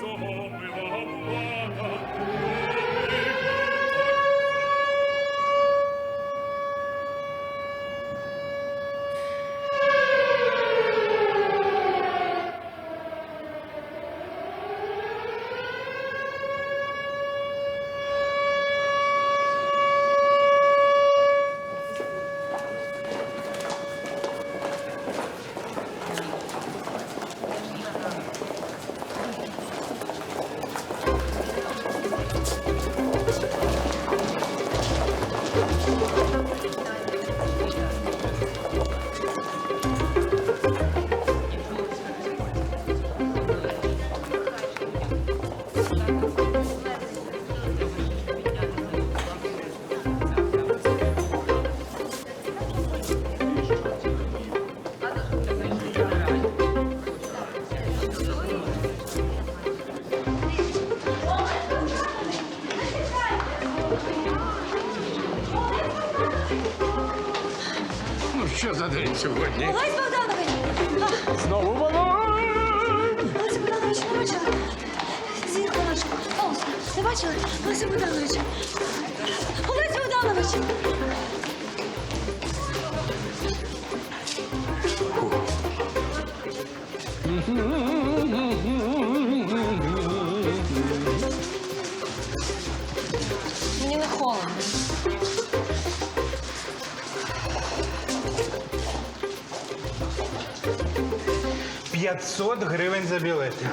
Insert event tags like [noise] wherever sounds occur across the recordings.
Бог, Ну, що за день сьогодні? Олесь Богданович. Олесь Богданович! Мені не холодно. – 500 гривень за білети.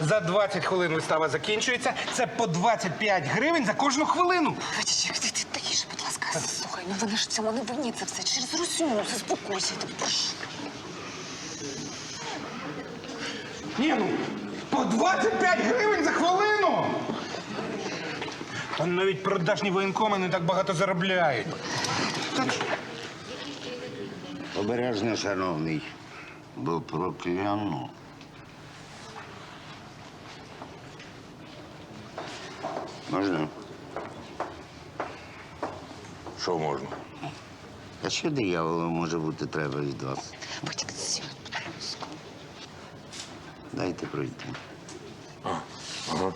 За 20 хвилин вистава закінчується. Це по 25 гривень за кожну хвилину. Витічик, ти, ти тихіше, будь ласка. Слухай, ну вони ж в цьому не винні. Це все через Русю. Заспокойся, прошу. Ні, ну, по 25 гривень за хвилину. Та навіть продажні воєнкоми не так багато заробляють. Обережно, шановний, бо прокляну. Можна? Що можна? А що дияволу може бути треба від вас? Витік, сядь, будь ласка. Дайте пройти. Ага.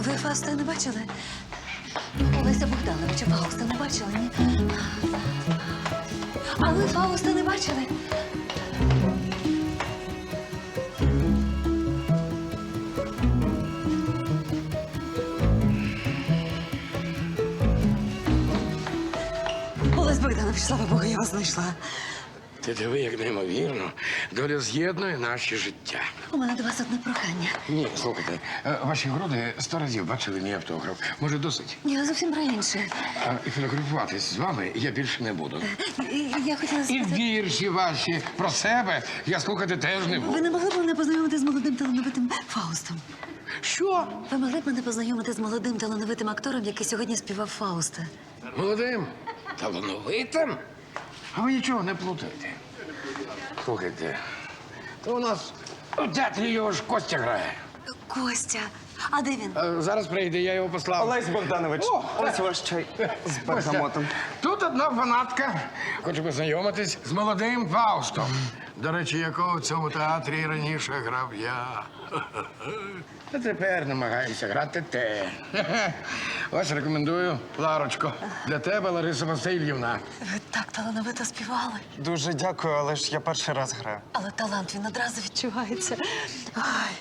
Ви Фауста не бачили? Олеся Богдановича Фауста не бачили, ні? А ви Фауста не бачили? Олесь Богданович, слава Богу, я вас знайшла. Ти диви, як неймовірно. Доля з'єднує наші життя. У мене до вас одне прохання. Ні, слухайте, е, ваші груди сто разів бачили мій автограф. Може, досить? Я зовсім про інше. А фотографуватись з вами я більше не буду. І- Я хотіла І вірші ваші про себе я слухати теж не Ви не могли б мене познайомити з молодим талановитим Фаустом? Що? Ви могли б мене познайомити з молодим талановитим актором, який сьогодні співав Фауста? Молодим, талановитим? А ви нічого не плутаєте. Слухайте, то у нас у театрі його ж Костя грає. Костя, а де він? Е, Зараз прийде, я його послав. Олесь Богданович, О! ось ваш чай з бергамотом. Тут одна фанатка. Хочу познайомитись з молодим Фаустом. До речі, якого в цьому театрі раніше грав я. А тепер намагаємося грати те. [laughs] Ось рекомендую Ларочко. Для тебе, Лариса Васильівна. Ви так талановито співали. Дуже дякую, але ж я перший раз граю. Але талант він одразу відчувається. Ай,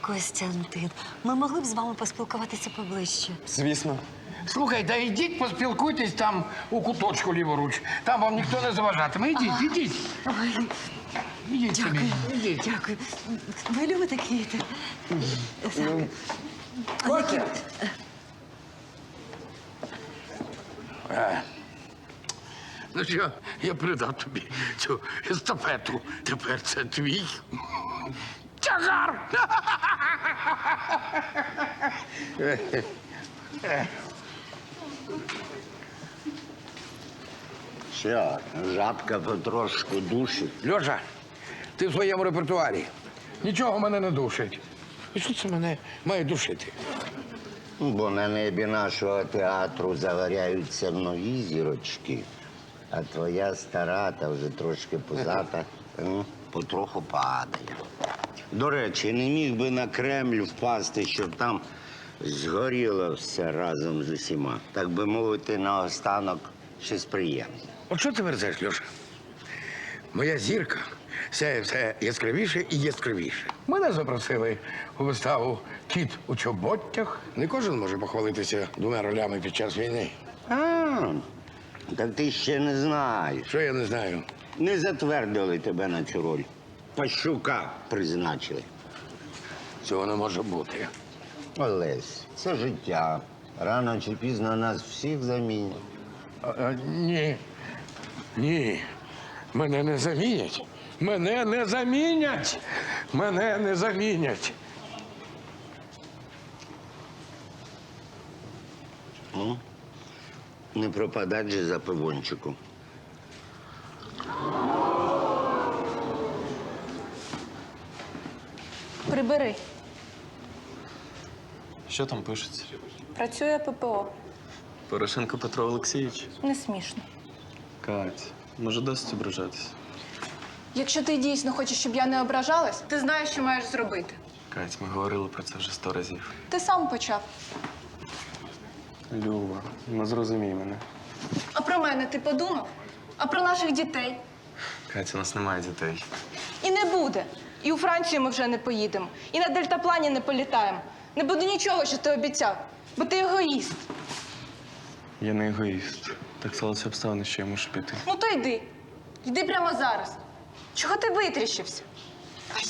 Костянтин, ми могли б з вами поспілкуватися поближче. Звісно. Слухай, та йдіть, поспілкуйтесь там у куточку ліворуч. Там вам ніхто не заважатиме. Ідіть, ідіть. Ой, Ідіть собі. дякую, Ідіть. дякую. Ви любите квіти? А які? Ну що, я передав тобі цю естафету. Тепер це твій тягар. [laughs] Що, жабка потрошку душить. Льоша, ти в своєму репертуарі. Нічого мене не душить. І що це мене має душити? Бо на небі нашого театру загоряються нові зірочки, а твоя стара та вже трошки позата потроху падає. До речі, не міг би на Кремль впасти, щоб там згоріло все разом з усіма. Так би мовити, наостанок щось приємне. От що ти верзеш, Льоша? Моя зірка сяє все яскравіше і яскравіше. Мене запросили у виставу Кіт у чоботтях. Не кожен може похвалитися двома ролями під час війни. А, так ти ще не знаєш. Що я не знаю. Не затвердили тебе на цю роль. Пащука призначили. Цього не може бути. Олесь, це життя. Рано чи пізно нас всіх замінять. А, а, ні. Ні. Мене не замінять. Мене не замінять. Мене не замінять. Не пропадать же за пивончиком. Прибери. Що там пишеться? Працює ППО. Порошенко Петро Олексійович? Не смішно. Кать, може досить ображатися? Якщо ти дійсно хочеш, щоб я не ображалась, ти знаєш, що маєш зробити. Кать, ми говорили про це вже сто разів. Ти сам почав. Люба, ну зрозумій мене. А про мене ти подумав? А про наших дітей? Катя, у нас немає дітей. І не буде. І у Францію ми вже не поїдемо. І на дельтаплані не політаємо. Не буде нічого, що ти обіцяв, бо ти егоїст. Я не егоїст. Так сталося обставини, що я мушу піти. Ну то йди. Йди прямо зараз. Чого ти витріщився? Ай,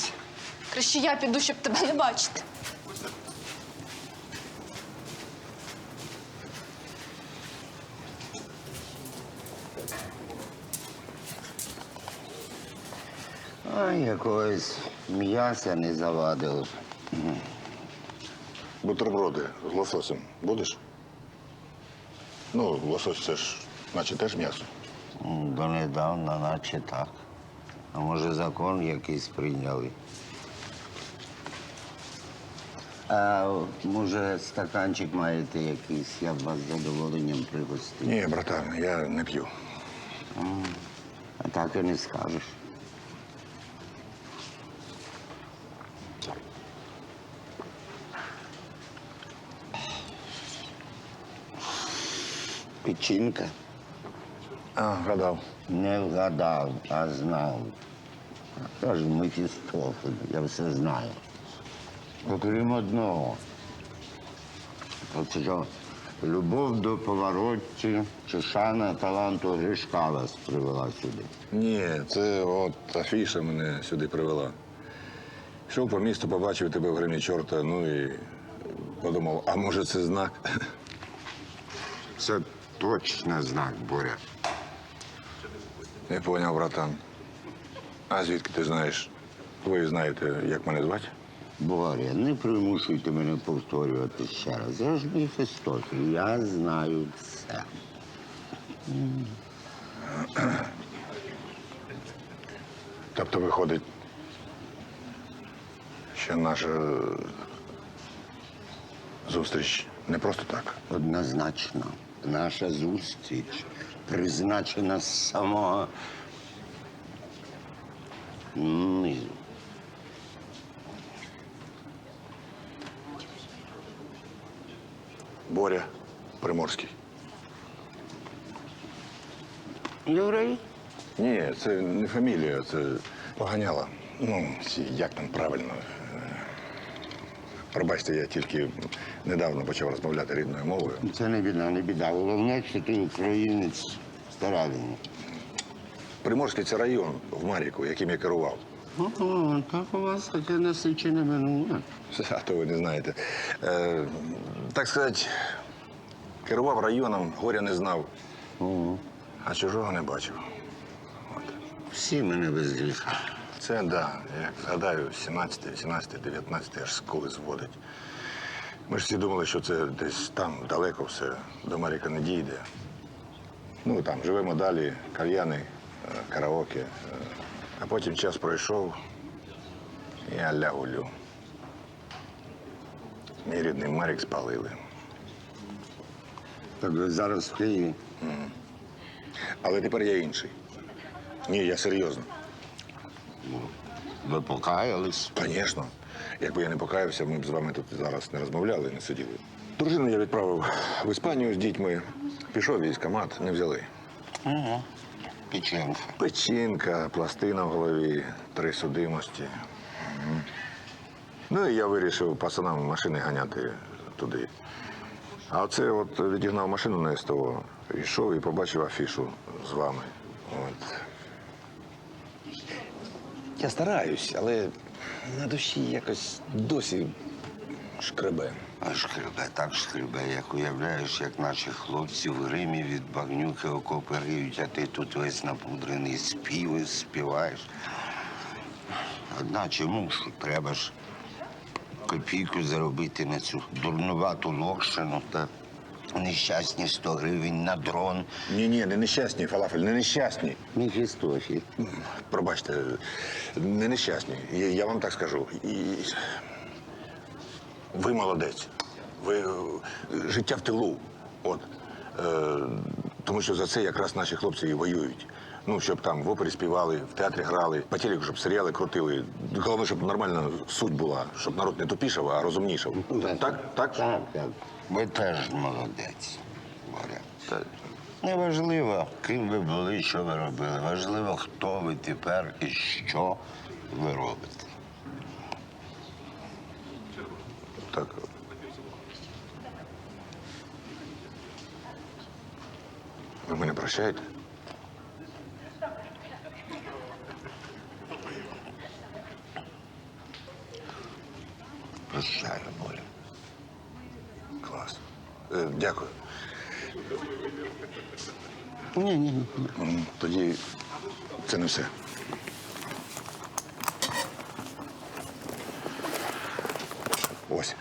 краще я піду, щоб тебе не бачити. А якогось м'яса не завадили. Бутерброди з лососем будеш? Ну, лосось це ж, наче теж м'ясо. Донедавна, наче так. А може закон якийсь прийняли. А може стаканчик маєте якийсь, я б вас з задоволенням пригостив. Ні, братан, я не п'ю. А так і не скажеш. Печінка. А, гадав. Не вгадав, а знав. Тож Мефістофель, я все знаю. Окрім одного. От що любов до поворотці чи шана таланту Гришка вас привела сюди. Ні, це от афіша мене сюди привела. Йшов по місту, побачив тебе в гримі чорта, ну і подумав, а може це знак? Це точно знак, Боря. Не поняв, братан. А звідки ти знаєш? Ви знаєте, як мене звати? Боря, не примушуйте мене повторювати ще раз. Я ж Мефістофель, я знаю все. Тобто виходить, що наша зустріч не просто так. Однозначно, наша зустріч призначена з самого низу. Боря Приморський. Єврей? Ні, це не фамілія, це поганяла. Ну, ці, як там правильно. Пробачте, я тільки недавно почав розмовляти рідною мовою. Це не біда, не біда. Головне, що ти українець старавіння. Приморський це район в Маріку, яким я керував. Ого, так у вас таке насичене минуле. [laughs] А то ви не знаєте. Е, так сказати, керував районом, горя не знав, Ого. а чужого не бачив. Всі мене без гріха. Це так, да, як згадаю, 17, 18, 19 аж скули зводить. Ми ж всі думали, що це десь там далеко все, до Маріка не дійде. Ну там живемо далі, кальяни, е, караоке. е, А потім час пройшов, і аля гулю. Мій рідний Марік спалили. Так ви зараз в Києві. Але тепер я інший. Ні, я серйозно. Ви покаялись. Звісно. Якби я не покаявся, ми б з вами тут зараз не розмовляли, не сиділи. Дружину я відправив в Іспанію з дітьми. Пішов військомат, не взяли. Ага. Печенка. Печінка, пластина в голові, три судимості. Ну і я вирішив пацанам машини ганяти туди. А оце от відігнав машину на СТО, йшов і побачив афішу з вами. От. Я стараюсь, але на душі якось досі шкребе. А шкребе, так шкребе, як уявляєш, як наші хлопці в Римі від багнюки окопи риють, а ти тут весь напудрений співи співаєш. Одначе мушу, треба ж копійку заробити на цю дурнувату локшину та нещасні 100 гривень на дрон. Ні, ні, не нещасні, фалафель, не нещасні. Міфістофіль. Пробачте, не нещасні. Я, я вам так скажу. І... Ви молодець. Ви е, життя в тилу. От. Е, тому що за це якраз наші хлопці і воюють. Ну, щоб там в опері співали, в театрі грали, по телеку, щоб серіали крутили. Головне, щоб нормальна суть була, щоб народ не тупішав, а розумнішав. Так? Так? Так, так. Ви теж молодець, Боря. Неважливо, ким ви були, що ви робили. Важливо, хто ви тепер і що ви робите. так. Ви мене прощаєте? Прощаю, Боря. Клас. Е, дякую. Ні, ні, ні. М, Тоді це не все. Ось.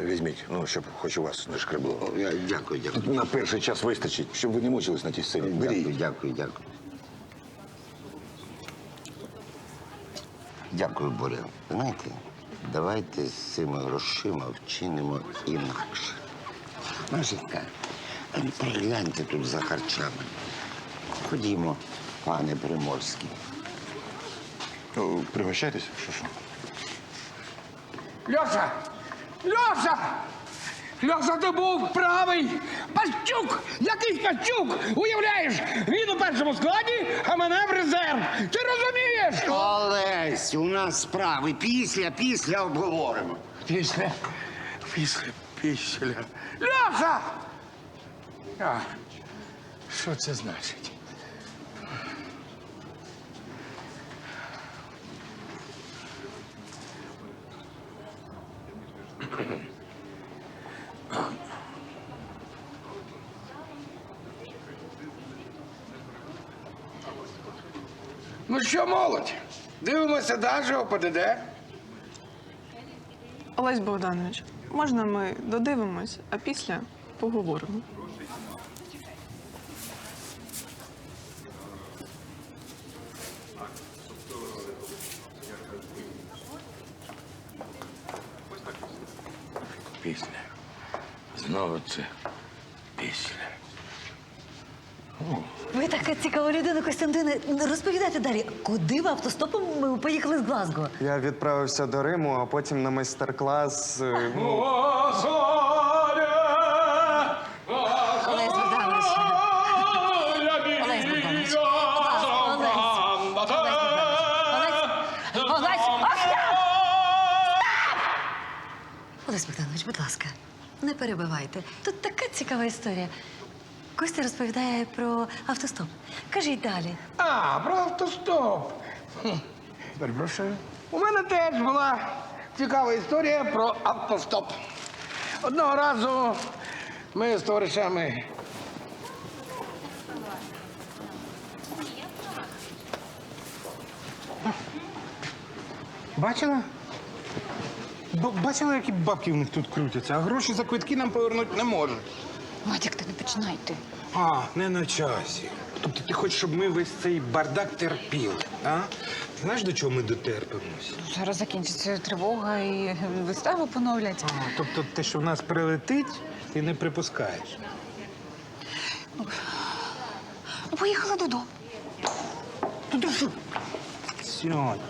Візьміть, ну, щоб хоч у вас не шкребло. Я- Дякую, дякую. На перший час вистачить, щоб ви не мучились на тій сцені. Дякую, Беріть. дякую, дякую. Дякую, Боря. Знаєте, давайте з цими грошима вчинимо інакше. Машенька, ну тут за харчами. Ходімо, пане Приморський. Пригощайтесь, що що. Льоша! Льоша! Льоша, ти був правий! Пащук! Який Пащук? Уявляєш, він у першому складі, а мене в резерв. Ти розумієш? Олесь, у нас справи. Після, після обговоримо. Після, після, після. Льоша! А, що це значить? Ну що, молодь? Дивимося далі ОПДД. Олесь Богданович, можна ми додивимось, а після поговоримо. Після. Знову це після. Ви така цікава людина, Костянтине. Розповідайте далі, куди ви автостопом ми поїхали з Глазго? Я відправився до Риму, а потім на майстер-клас. е, ну, Олесь Богданович. Олесь Богданович. Олесь. Олесь. Олесь. Олесь. Олесь Богданович, будь ласка, не перебивайте. Тут така цікава історія. Костя розповідає про автостоп. Кажіть далі. А, про автостоп. Хм, Перепрошую. У мене теж була цікава історія про автостоп. Одного разу ми з товаришами. Бачила? Б- бачила, які бабки в них тут крутяться, а гроші за квитки нам повернути не можуть. Вадик, ти не починай ти. А, не на часі. Тобто ти хочеш, щоб ми весь цей бардак терпіли, а? Знаєш, до чого ми дотерпимось? Зараз закінчиться тривога і виставу поновлять. А, тобто те, що в нас прилетить, ти не припускаєш. Ну, поїхали додому. Сьогодні.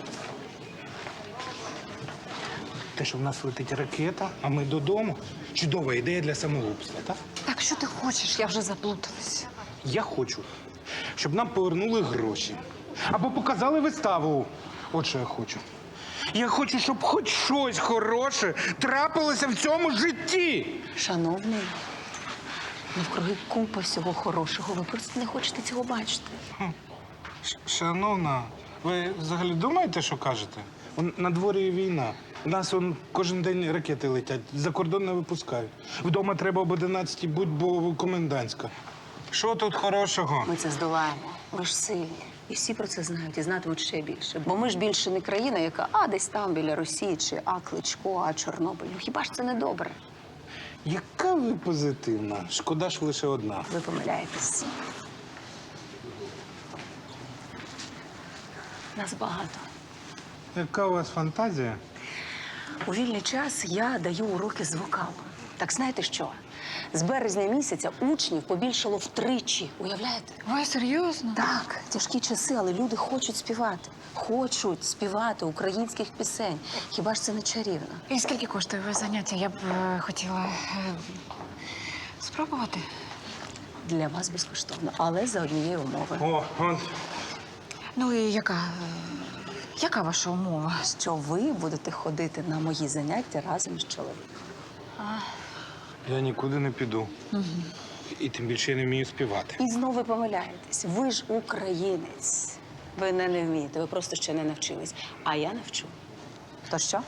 Те, що в нас летить ракета, а ми додому. Чудова ідея для самогубства, так? Що ти хочеш? Я вже заплуталась. Я хочу, щоб нам повернули гроші. Або показали виставу. От що я хочу. Я хочу, щоб хоч щось хороше трапилося в цьому житті. Шановний, навкруги купа всього хорошого. Ви просто не хочете цього бачити. Ш- Шановна, Ви взагалі думаєте, що кажете? Он, на дворі війна. У нас он, кожен день ракети летять, за кордон не випускають. Вдома треба об 11 будь, бо комендантська. Що тут хорошого? Ми це здолаємо. Ми ж сильні. І всі про це знають і знатимуть ще більше. Бо ми ж більше не країна, яка а десь там біля Росії, чи а Кличко, а Чорнобиль. Ну хіба ж це не добре? Яка ви позитивна? Шкода ж лише одна. Ви помиляєтесь. Нас багато. Яка у вас фантазія? У вільний час я даю уроки з вокалу. Так знаєте що? З березня місяця учнів побільшало втричі. Уявляєте? Ой, серйозно? Так, тяжкі часи, але люди хочуть співати. Хочуть співати українських пісень. Хіба ж це не чарівно? І скільки коштує ваше заняття? Я б е, хотіла е, спробувати. Для вас безкоштовно, але за однієї умови. О, он. Ну і яка? е, Яка ваша умова? Що ви будете ходити на мої заняття разом з чоловіком. Я нікуди не піду. І тим більше я не вмію співати. І знову ви помиляєтесь. Ви ж українець. Ви не, не вмієте, ви просто ще не навчились. А я навчу. То що?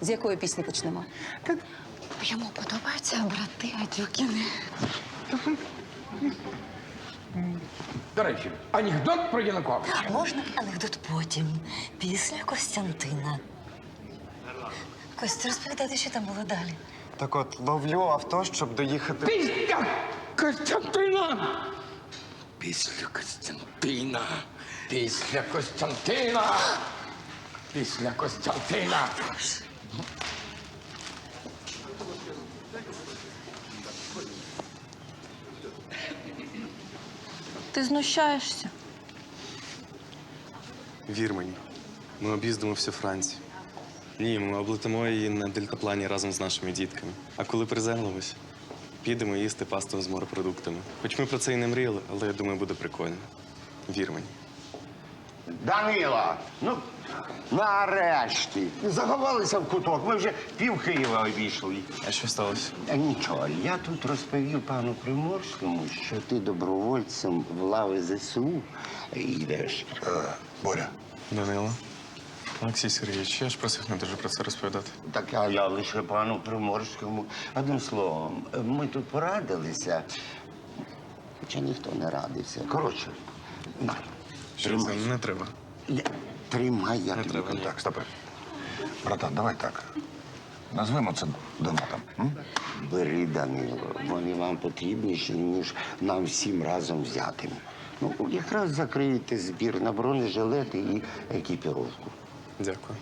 З якої пісні почнемо? Йому подобаються брати Адюкіни. До речі, анекдот про Януковича. Можна анекдот потім, після Костянтина. Костя, розповідайте, що там було далі. Так от, ловлю авто, щоб доїхати. Після Костянтина. Після Костянтина. Після Костянтина. Після Костянтина. Ти знущаєшся. Вір мені, ми об'їздимо всю Францію. Ні, ми облетимо її на дельтаплані разом з нашими дітками. А коли приземлимось, підемо їсти пасту з морепродуктами. Хоч ми про це і не мріяли, але я думаю, буде прикольно. Вір мені. Данила, ну нарешті. Заховалися в куток. Ми вже пів Києва обійшли. А що сталося? Нічого, я тут розповів пану Приморському, що ти добровольцем в лави ЗСУ йдеш. Е, Боря, Данило. Олексій Сергійович, я ж просив не дуже про це розповідати. Так а я лише пану Приморському. Одним словом, ми тут порадилися, хоча ніхто не радився. Коротше, на, Що це тримай. не треба. Я- Тримай, я тобі кажу. так, стопи. Братан, давай так. Назвемо це донатом. М? Бери, Данило, вони вам потрібніші, ніж нам всім разом взятим. Ну, якраз закриєте збір на бронежилети і екіпіровку. Дякую.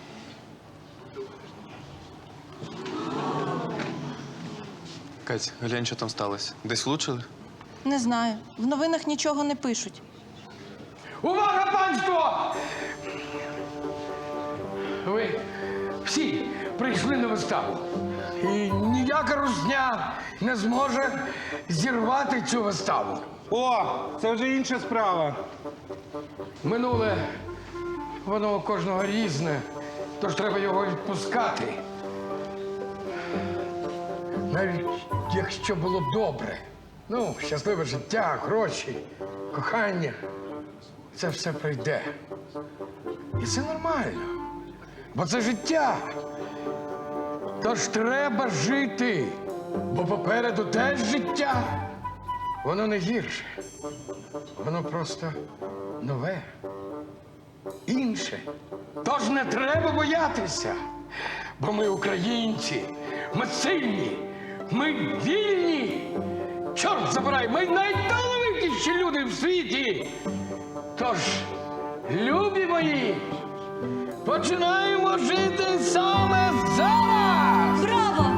Кать, глянь, що там сталося. Десь влучили? Не знаю. В новинах нічого не пишуть. Увага, панство! Ви всі прийшли на виставу. І ніяка русня не зможе зірвати цю виставу. О, це вже інша справа. Минуле, воно у кожного різне, тож треба його відпускати. Навіть якщо було добре. Ну, щасливе життя, гроші, кохання. Це все пройде. І це нормально. Бо це життя. Тож треба жити. Бо попереду теж життя. Воно не гірше. Воно просто нове, інше. Тож не треба боятися, бо ми українці, ми сильні, ми вільні. Чорт забирай, ми найталановитіші люди в світі. Тож, любі мої, починаємо жити саме зараз. Браво!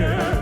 yeah.